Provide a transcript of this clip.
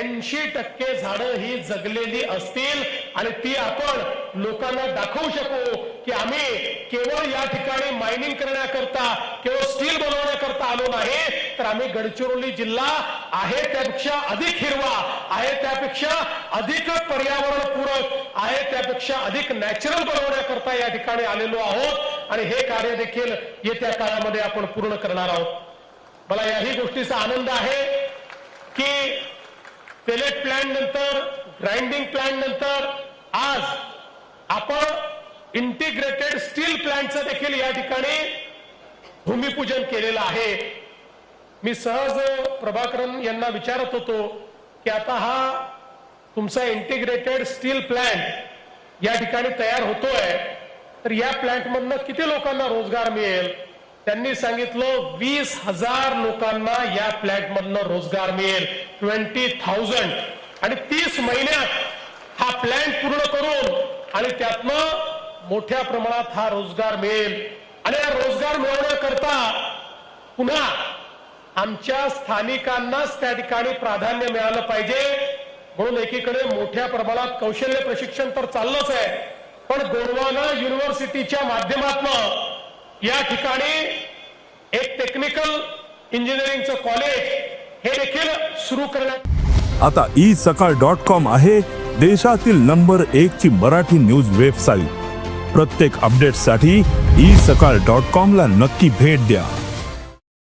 ऐंशी टक्के झाडं ही जगलेली असतील आणि ती आपण लोकांना दाखवू शकू की आम्ही केवळ या ठिकाणी मायनिंग करण्याकरता केवळ स्टील बनवण्याकरता आलो नाही तर आम्ही गडचिरोली जिल्हा आहे त्यापेक्षा अधिक हिरवा आहे त्यापेक्षा अधिक पर्यावरणपूरक आहे त्यापेक्षा अधिक नॅचरल बनवण्याकरता या ठिकाणी आलेलो आहोत. आणि हे कार्य देखील येत्या काळामध्ये आपण पूर्ण करणार आहोत. मला याही गोष्टीचा आनंद आहे की पेलेट प्लांट नंतर ग्राइंडिंग प्लांट नंतर आज आपण इंटिग्रेटेड स्टील प्लांटचं देखील या ठिकाणी भूमिपूजन केलेलं आहे. मी सहज प्रभाकरन यांना विचारत होतो की आता हा तुमचा इंटिग्रेटेड स्टील प्लांट या ठिकाणी तयार होतोय तर या प्लांट मधनं किती लोकांना रोजगार मिळेल? त्यांनी सांगितलं वीस हजार लोकांना या फ्लॅट मधनं रोजगार मिळेल. Twenty thousand. आणि तीस महिन्यात हा प्लॅन पूर्ण करून आणि त्यातनं मोठ्या प्रमाणात हा रोजगार मिळेल. आणि हा रोजगार मिळवण्याकरता पुन्हा आमच्या स्थानिकांनाच त्या ठिकाणी प्राधान्य मिळालं पाहिजे. म्हणून एकीकडे मोठ्या प्रमाणात कौशल्य प्रशिक्षण तर चाललंच आहे. पण गोंडवाना युनिव्हर्सिटीच्या माध्यमातून या ठिकाणी एक टेक्निकल इंजिनिअरिंगचं कॉलेज हे देखील सुरू करण्यात आता ई सकाळ डॉट कॉम आहे देशातील नंबर एक ची मराठी न्यूज वेबसाईट प्रत्येक अपडेटसाठी ई सकाळ डॉट कॉम ला नक्की भेट द्या.